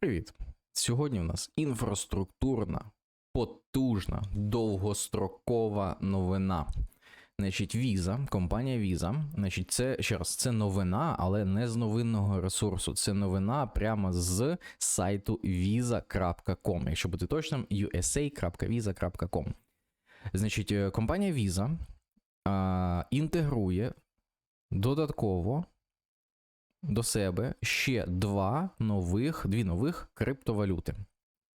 Привіт! Сьогодні у нас інфраструктурна, потужна, довгострокова новина. Значить, Visa, компанія Visa, значить, це ще раз, це новина, але не з новинного ресурсу. Це новина прямо з сайту visa.com. Якщо бути точним, usa.visa.com. Значить, е, компанія Visa інтегрує додатково до себе ще два нових, дві нових криптовалюти.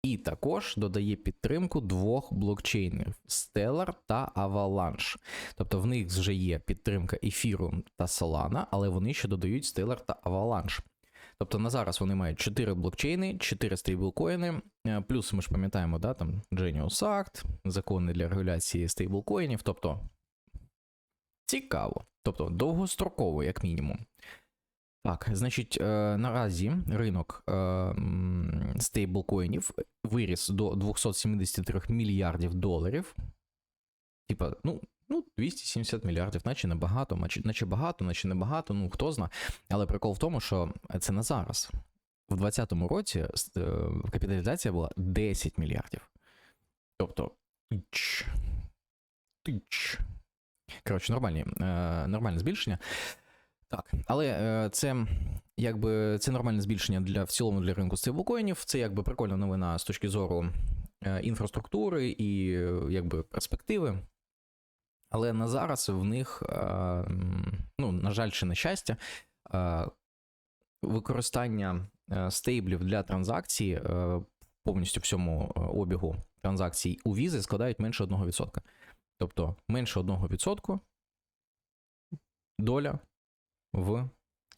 І також додає підтримку двох блокчейнів Stellar та Avalanche. Тобто в них вже є підтримка Ethereum та Solana, але вони ще додають Stellar та Avalanche. Тобто на зараз вони мають 4 блокчейни, 4 стейблкоїни, е, плюс ми ж пам'ятаємо, да, там Genius Act, закони для регуляції стейблкоїнів. Тобто цікаво, тобто довгостроково, як мінімум. Так, значить, е, наразі ринок е, стейблкоїнів виріс до 273 мільярдів доларів. Типа, ну, ну, 270 мільярдів, наче небагато, наче, наче багато, наче небагато, ну хто зна. Але прикол в тому, що це на зараз. В 2020 році е, капіталізація була 10 мільярдів. Тобто, тич, тич. Коротше, нормальні, нормальне збільшення. Так, але е, це якби це нормальне збільшення для в цілому для ринку стейблкоїнів. Це якби прикольна новина з точки зору е, інфраструктури і якби перспективи. Але на зараз в них, е, ну, на жаль, чи на щастя, використання стейблів для транзакцій повністю всьому обігу транзакцій у візи складають менше 1%. Тобто менше 1% доля в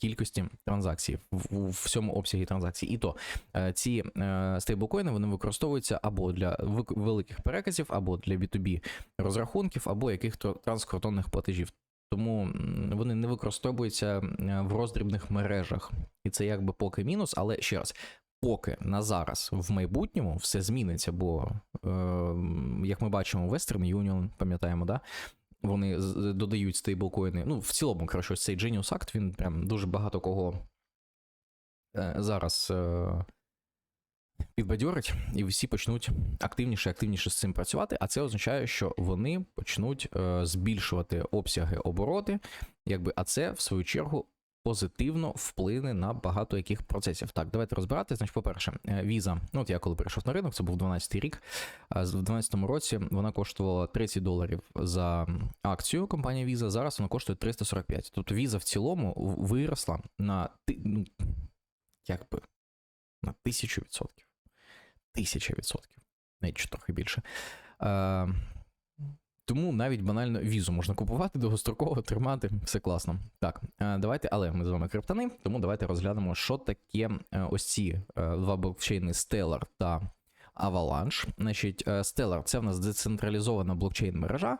кількості транзакцій, в, всьому обсягі транзакцій. І то е, ці е, стейблкоїни вони використовуються або для великих переказів, або для B2B розрахунків, або яких-то транскордонних платежів. Тому вони не використовуються е, в роздрібних мережах. І це якби поки мінус, але ще раз. Поки на зараз в майбутньому все зміниться, бо е, як ми бачимо, Western Union, пам'ятаємо, да, вони додають стейблкоїни. Ну, в цілому, коротше, цей Genius Act, він прям дуже багато кого е, зараз е, підбадьорить, і всі почнуть активніше активніше з цим працювати. А це означає, що вони почнуть е, збільшувати обсяги обороти, якби, а це, в свою чергу, позитивно вплине на багато яких процесів. Так, давайте розбирати. Значить, по-перше, е, віза. Ну, от я коли перейшов на ринок, це був 12-й рік. В 2012 році вона коштувала 30 доларів за акцію компанія Visa. Зараз вона коштує 345. Тобто Visa в цілому виросла на ну, як би, на тисячу відсотків. Тисяча відсотків. Навіть трохи більше. Тому навіть банально візу можна купувати, довгостроково тримати, все класно. Так, е, давайте, але ми з вами криптани, тому давайте розглянемо, що таке е, ось ці е, два блокчейни Stellar та Avalanche. Значить, Stellar це в нас децентралізована блокчейн мережа.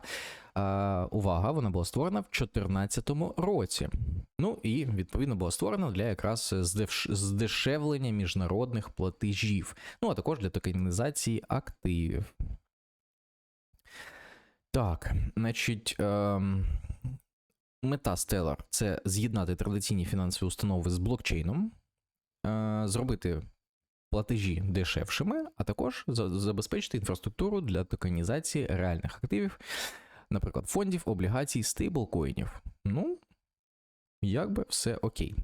Е, увага, вона була створена в 2014 році. Ну і відповідно була створена для якраз здеш- здешевлення міжнародних платежів. Ну а також для токенізації активів. Так, значить, ем, мета Stellar – це з'єднати традиційні фінансові установи з блокчейном, е, зробити платежі дешевшими, а також забезпечити інфраструктуру для токенізації реальних активів, наприклад, фондів, облігацій, стейблкоїнів. Ну, якби все окей.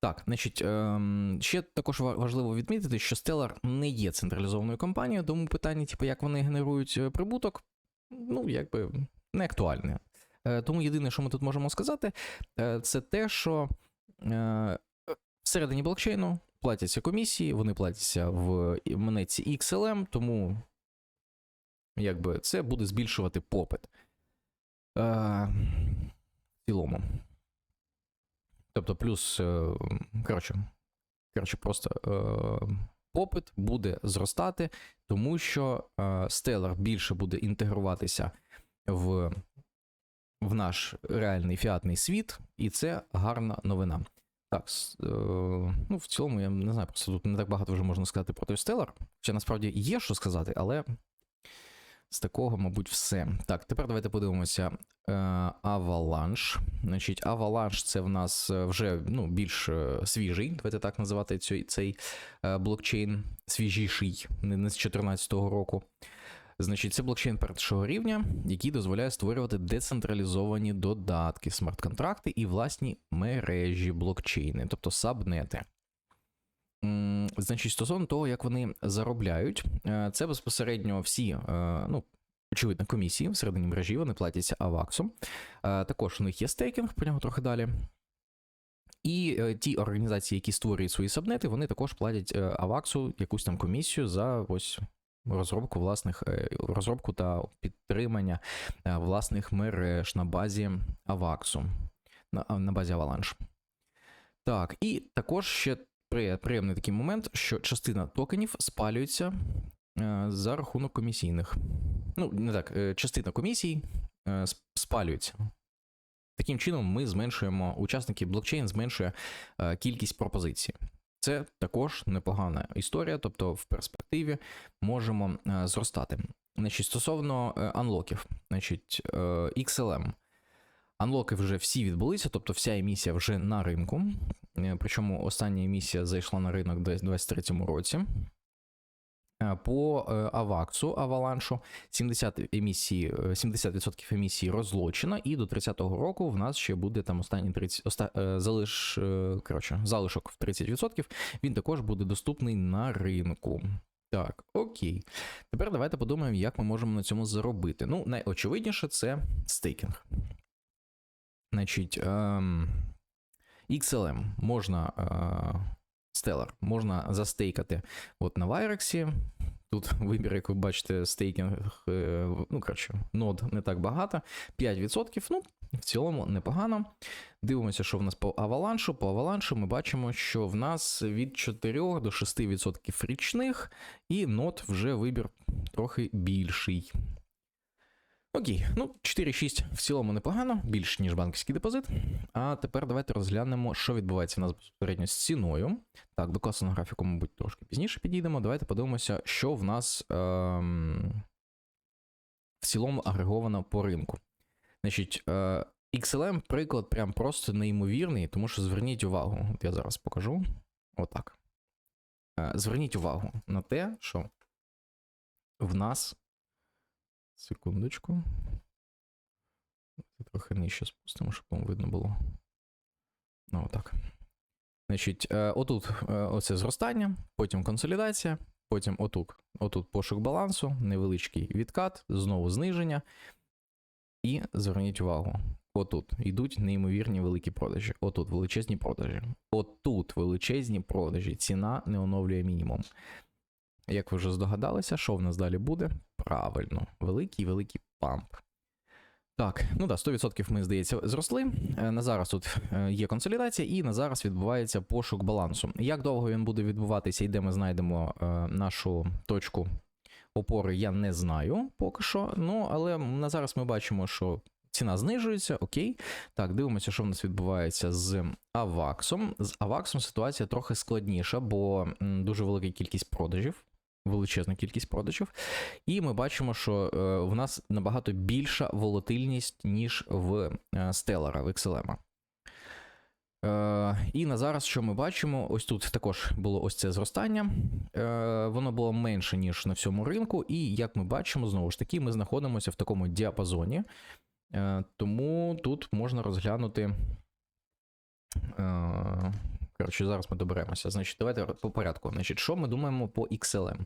Так, значить, ем, ще також важливо відмітити, що Stellar не є централізованою компанією, тому питання, типу, як вони генерують е, прибуток, ну, якби не актуальне. Е, Тому єдине, що ми тут можемо сказати, е, це те, що е, всередині блокчейну платяться комісії, вони платяться в монетці XLM, тому якби це буде збільшувати попит. В цілому. Тобто, плюс, коротше, коротше, просто попит буде зростати, тому що е, Stellar більше буде інтегруватися в, в наш реальний фіатний світ, і це гарна новина. Так, е, ну в цілому, я не знаю, просто тут не так багато вже можна сказати про той Stellar. Хоча насправді є що сказати, але З такого, мабуть, все. Так, тепер давайте подивимося. Е, Avalanche. Значить, Avalanche це в нас е, вже ну, більш е, свіжий, давайте так називати цей, цей блокчейн, свіжіший, не з 2014 року. Значить, це блокчейн першого рівня, який дозволяє створювати децентралізовані додатки, смарт-контракти і власні мережі блокчейни, тобто сабнети. Значить, стосовно того, як вони заробляють, е, це безпосередньо всі, е, ну, очевидно, комісії всередині мережі, вони платяться аваксом. Е, Також у них є стейкінг, про нього трохи далі. І ті організації, які створюють свої сабнети, вони також платять аваксу якусь там комісію за ось розробку власних розробку та підтримання власних мереж на базі аваксу, на, на базі Avalanche. Так, і також ще приємний такий момент, що частина токенів спалюється е, за рахунок комісійних. Ну, не так, е, частина комісій е, спалюється. Таким чином, ми зменшуємо, учасники блокчейн зменшує кількість пропозицій. Це також непогана історія, тобто в перспективі можемо зростати. Значить, стосовно анлоків, значить, XLM. Анлоки вже всі відбулися, тобто вся емісія вже на ринку. Е, Причому остання емісія зайшла на ринок у 2023 році. Е, По е, Аваксу, Аваланшу, 70 емісії, е, 70% емісії розлочено, і до 30-го року в нас ще буде там останні 30, оста, е, залиш, е, коротше, залишок в 30%. Він також буде доступний на ринку. Так, окей. Тепер давайте подумаємо, як ми можемо на цьому заробити. Ну, найочевидніше це стейкінг. Значить, ем, XLM можна. Е, Stellar можна застейкати от на Вайрексі. Тут вибір, як ви бачите, стейкінг, е, ну, коротше, нод не так багато. 5%, ну, в цілому непогано. Дивимося, що в нас по аваланшу. По аваланшу ми бачимо, що в нас від 4 до 6% річних, і нод вже вибір трохи більший. Окей, ну 4,6 в цілому непогано, більш ніж банківський депозит. А тепер давайте розглянемо, що відбувається в нас безпосередньо з ціною. Так, до на графіку, мабуть, трошки пізніше підійдемо. Давайте подивимося, що в нас ем, в цілому агреговано по ринку. Значить, е, XLM приклад прям просто неймовірний, тому що зверніть увагу, от я зараз покажу. Отак. Е, зверніть увагу на те, що в нас. Секундочку. Трохи нижче спустимо, щоб вам видно було. Ну, отак. Значить, е, отут е, оце зростання, потім консолідація, потім отут, отут пошук балансу, невеличкий відкат, знову зниження. І зверніть увагу, отут йдуть неймовірні великі продажі. Отут величезні продажі. Отут величезні продажі. Ціна не оновлює мінімум. Як ви вже здогадалися, що в нас далі буде? Правильно, великий великий памп. Так, ну да, 100% ми, здається, зросли. Е, На зараз тут е, є консолідація, і на зараз відбувається пошук балансу. Як довго він буде відбуватися і де ми знайдемо е, нашу точку опори, я не знаю поки що. Ну, але на зараз ми бачимо, що ціна знижується, окей. Так, дивимося, що в нас відбувається з Аваксом. З Аваксом ситуація трохи складніша, бо дуже велика кількість продажів. Величезна кількість продажів, і ми бачимо, що е, в нас набагато більша волатильність, ніж в е, Stellar, в XLM. Е, і на зараз, що ми бачимо, ось тут також було ось це зростання. Е, воно було менше, ніж на всьому ринку, і як ми бачимо, знову ж таки, ми знаходимося в такому діапазоні. Е, тому тут можна розглянути. Е, Коротше, зараз ми доберемося. Значить, давайте по порядку. Значить, що ми думаємо по XLM?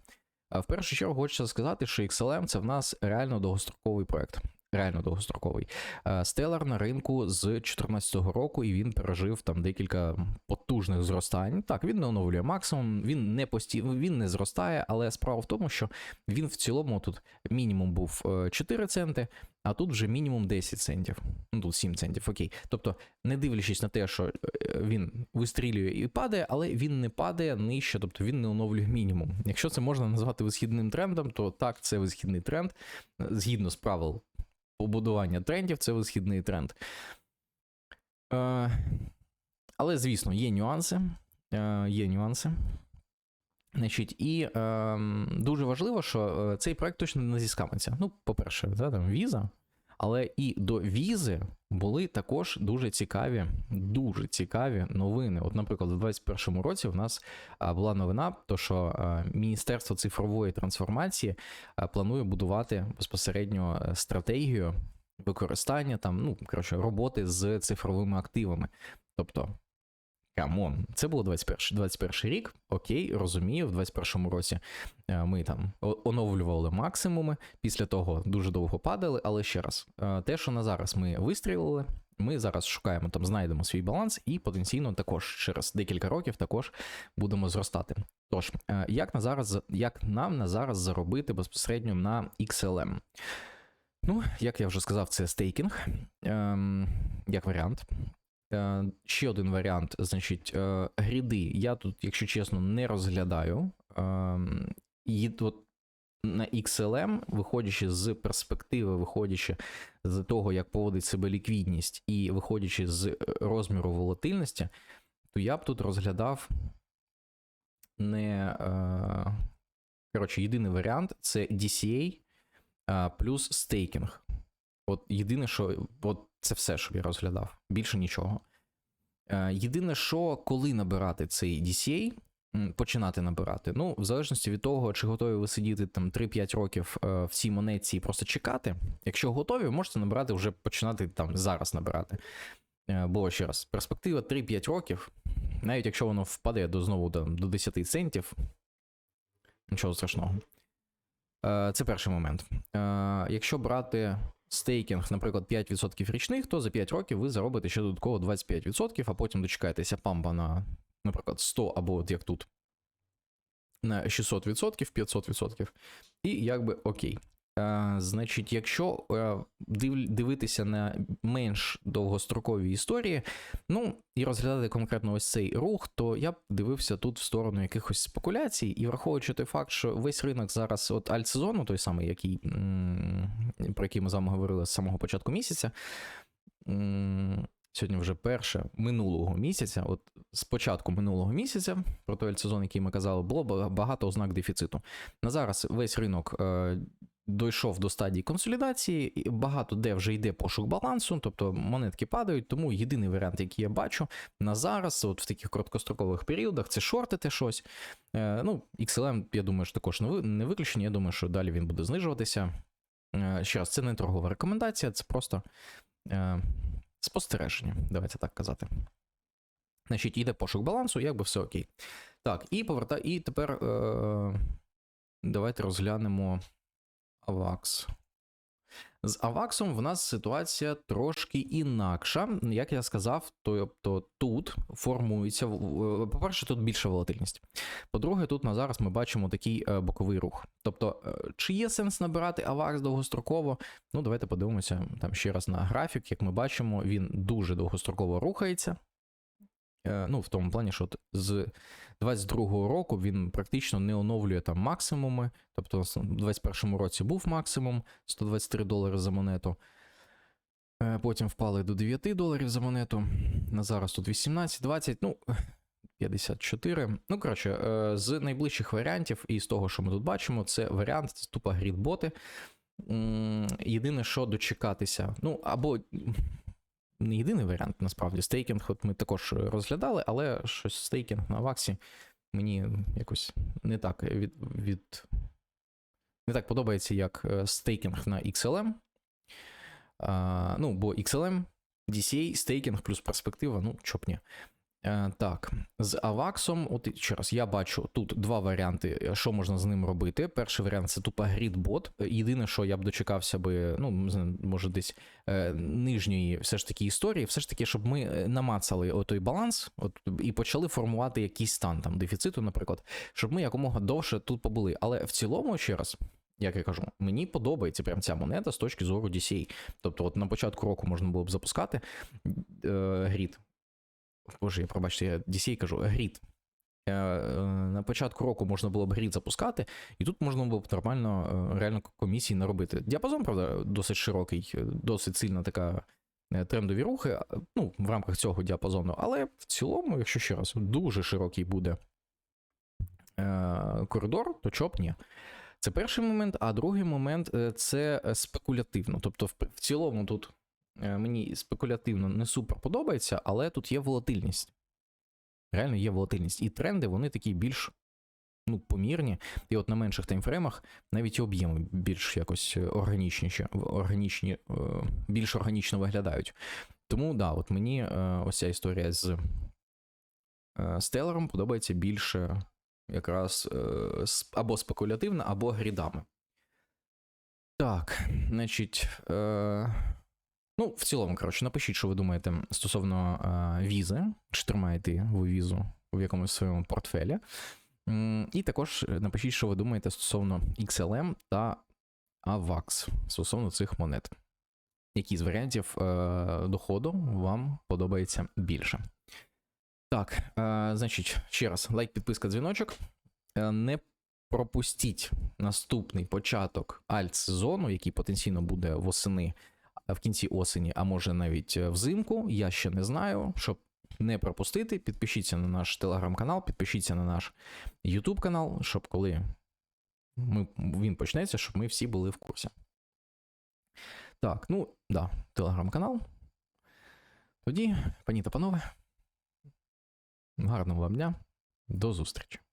В першу чергу хочеться сказати, що XLM це в нас реально довгостроковий проект. Реально довгостроковий. Е, на ринку з 2014 року, і він пережив там декілька потужних зростань. Так, він не оновлює максимум, він не постійно, він не зростає, але справа в тому, що він в цілому тут мінімум був е, 4 центи, а тут вже мінімум 10 центів. Ну тут 7 центів, окей. Тобто, не дивлячись на те, що е, він вистрілює і падає, але він не падає нижче, тобто він не оновлює мінімум. Якщо це можна назвати висхідним трендом, то так, це висхідний тренд. Згідно з правил побудування трендів, це висхідний тренд. Е, але, звісно, є нюанси. Е, є нюанси. Значить, і е, дуже важливо, що е, цей проект точно не зіскамиться. Ну, по-перше, да, там віза, але і до візи були також дуже цікаві, дуже цікаві новини. От, наприклад, у 2021 році в нас була новина, то що Міністерство цифрової трансформації планує будувати безпосередньо е, стратегію використання там, ну коротше, роботи з цифровими активами. Тобто. Камон, це було 21, 21 рік. Окей, розумію. В 21 році е, ми там оновлювали максимуми. Після того дуже довго падали. Але ще раз, е, те, що на зараз ми вистрілили, ми зараз шукаємо там, знайдемо свій баланс, і потенційно також через декілька років також будемо зростати. Тож, е, як на зараз, як нам на зараз заробити безпосередньо на XLM? Ну, як я вже сказав, це стейкінг ем, як варіант. Е, Ще один варіант, значить, е, гріди. Я тут, якщо чесно, не розглядаю. Ем, І от на XLM, виходячи з перспективи, виходячи з того, як поводить себе ліквідність, і виходячи з е, розміру волатильності, то я б тут розглядав не. Коротше, єдиний варіант це DCA плюс стейкінг. От єдине, що от це все, що я розглядав, більше нічого. Е, Єдине, що коли набирати цей DCA, починати набирати. Ну, в залежності від того, чи готові ви сидіти там 3-5 років е, в цій монетці і просто чекати. Якщо готові, можете набирати вже починати там зараз набирати. Е, Бо ще раз, перспектива 3-5 років, навіть якщо воно впаде до знову там, до 10 центів, нічого страшного. Це перший момент. Якщо брати стейкінг, наприклад, 5% річних, то за 5 років ви заробите ще додатково 25%, а потім дочекаєтеся пампа на, наприклад, 100 або от як тут, на 600%, 500%, і якби окей. Е, значить, якщо е, див, дивитися на менш довгострокові історії, ну і розглядати конкретно ось цей рух, то я б дивився тут в сторону якихось спекуляцій, і враховуючи той факт, що весь ринок зараз, от альтсезону, той самий, який, про який ми з вами говорили з самого початку місяця. Сьогодні вже перше минулого місяця, от з минулого місяця, про той альтсезон, який ми казали, було багато ознак дефіциту. На зараз весь ринок е, дійшов до стадії консолідації, і багато де вже йде пошук балансу, тобто монетки падають. Тому єдиний варіант, який я бачу на зараз, от в таких короткострокових періодах, це шортити щось. Е, ну, XLM, я думаю, що також не ви- виключення. Я думаю, що далі він буде знижуватися. Е, ще раз, це не торгова рекомендація, це просто е, спостереження, давайте так казати. Значить, йде пошук балансу, якби все окей. Так, і поверта... і тепер е... давайте розглянемо AVAX. З Аваксом в нас ситуація трошки інакша. Як я сказав, тобто тут формується, по-перше, тут більша волатильність. По-друге, тут на зараз ми бачимо такий е, боковий рух. Тобто, е, чи є сенс набирати Авакс довгостроково? Ну, давайте подивимося там ще раз на графік. Як ми бачимо, він дуже довгостроково рухається. Е, Ну, в тому плані, що з 22-го року він практично не оновлює там максимуми. Тобто, в 21-му році був максимум 123 долари за монету. Е, Потім впали до 9 доларів за монету. На зараз тут 18, 20, ну 54. Ну, коротше, е, з найближчих варіантів і з того, що ми тут бачимо, це варіант це тупо грідботи. Єдине, що дочекатися. Ну, або не єдиний варіант, насправді. Стейкінг, от ми також розглядали, але щось стейкінг на ваксі мені якось не так від, від... не так подобається, як е, стейкінг на XLM. А, ну, бо XLM, DCA, стейкінг плюс перспектива, ну, чоп ні. Е, Так, з Аваксом, от ще раз, я бачу тут два варіанти, е, що можна з ним робити. Перший варіант це тупо грідбот. Єдине, що я б дочекався би, ну, може, десь е, нижньої все ж таки історії, все ж таки, щоб ми е, намацали той баланс от, і почали формувати якийсь стан там дефіциту, наприклад, щоб ми якомога довше тут побули. Але в цілому, ще раз. Як я кажу, мені подобається прям ця монета з точки зору DCA. Тобто, от на початку року можна було б запускати е, грід. Боже, я пробачте, я DCA кажу, грід. Е, На початку року можна було б грід запускати, і тут можна було б нормально е, реально комісії наробити. Діапазон, правда, досить широкий, е, досить сильна така трендові рухи, ну, в рамках цього діапазону, але в цілому, якщо ще раз, дуже широкий буде коридор, то чоб ні. Це перший момент, а другий момент це спекулятивно. Тобто, в, цілому, тут мені спекулятивно не супер подобається, але тут є волатильність. Реально є волатильність. І тренди, вони такі більш ну, помірні. І от на менших таймфреймах навіть об'єми більш якось е, органічніші, органічні, е, більш органічно виглядають. Тому да, от мені е, ось ця історія з е, стелером подобається більше якраз е, або спекулятивна, або грідами. Так, значить. Е, ну, в цілому, коротше, напишіть, що ви думаєте стосовно е, візи, чи тримаєте ви візу в якомусь своєму портфелі. І також напишіть, що ви думаєте стосовно XLM та AVAX стосовно цих монет. Які з варіантів е, доходу вам подобається більше? Так, е, значить, ще раз, лайк, підписка, дзвіночок. Е, не пропустіть наступний початок альт-сезону, який потенційно буде восени в кінці осені, а може навіть е, взимку. Я ще не знаю. Щоб не пропустити, підпишіться на наш телеграм-канал, підпишіться на наш Ютуб канал, щоб коли ми, він почнеться, щоб ми всі були в курсі. Так, ну да, телеграм-канал. Тоді, пані та панове, гарного вам дня, до зустрічі.